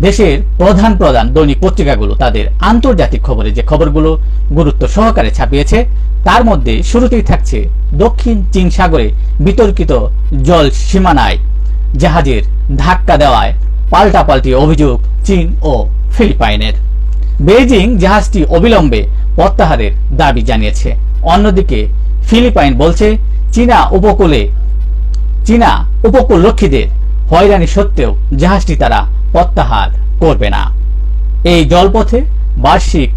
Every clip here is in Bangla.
দেশের প্রধান প্রধান দৈনিক পত্রিকাগুলো তাদের আন্তর্জাতিক খবরে যে খবরগুলো গুরুত্ব সহকারে ছাপিয়েছে, তার মধ্যে শুরুতেই থাকছে দক্ষিণ চীন সাগরে বিতর্কিত জল সীমানায় জাহাজের ধাক্কা দেওয়ায় পাল্টাপাল্টি অভিযোগ চীন ও ফিলিপাইনের। বেইজিং জাহাজটি অবিলম্বে প্রত্যাহারের দাবি জানিয়েছে। অন্যদিকে ফিলিপাইন বলছে, চীনা উপকূলে চীনা উপকূলরক্ষীদের হয়রানি সত্ত্বেও জাহাজটি তারা প্রত্যাহার করবে না। এই জলপথে বার্ষিক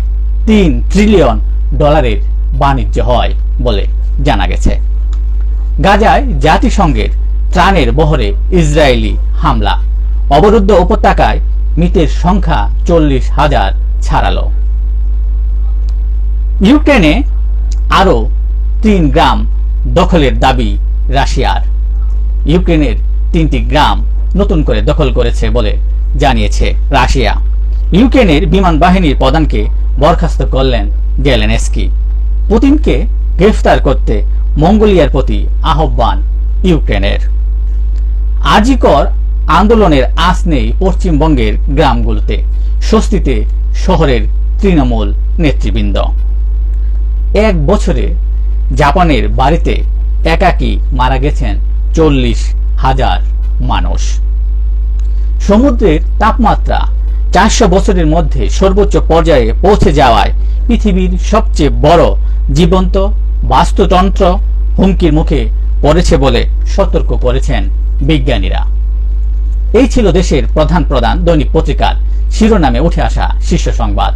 তিন ট্রিলিয়ন ডলারের বাণিজ্য হয় বলে জানা গেছে। গাজায় জাতিসংঘের ত্রাণের বহরে ইসরায়েলি হামলা। অবরুদ্ধ উপত্যকায় মৃতের সংখ্যা চল্লিশ হাজার ছাড়ালো। ইউক্রেনে আরও তিন গ্রাম দখলের দাবি রাশিয়ার। ইউক্রেনের তিনটি গ্রাম নতুন করে দখল করেছে বলে জানিয়েছে রাশিয়া। ইউক্রেনের বিমান বাহিনীর প্রধানকে বরখাস্ত করলেন জেলেনস্কি। পুতিনকে গ্রেফতার করতে মঙ্গোলিয়ার প্রতি আহ্বান ইউক্রেনের। আজিকর আন্দোলনের আঁচ নেই পশ্চিমবঙ্গের গ্রামগুলোতে, স্বস্তিতে শহরের তৃণমূল নেতৃবৃন্দ। এক বছরে জাপানের বাড়িতে একাকী মারা গেছেন চল্লিশ হাজার মানুষ। সমুদ্রের তাপমাত্রা চারশো বছরের মধ্যে সর্বোচ্চ পর্যায়ে পৌঁছে যাওয়ায় পৃথিবীর সবচেয়ে বড় জীবন্ত বাস্তুতন্ত্র হুমকির মুখে পড়েছে বলে সতর্ক করেছেন বিজ্ঞানীরা। এই ছিল দেশের প্রধান প্রধান দৈনিক পত্রিকার শিরোনামে উঠে আসা শীর্ষ সংবাদ।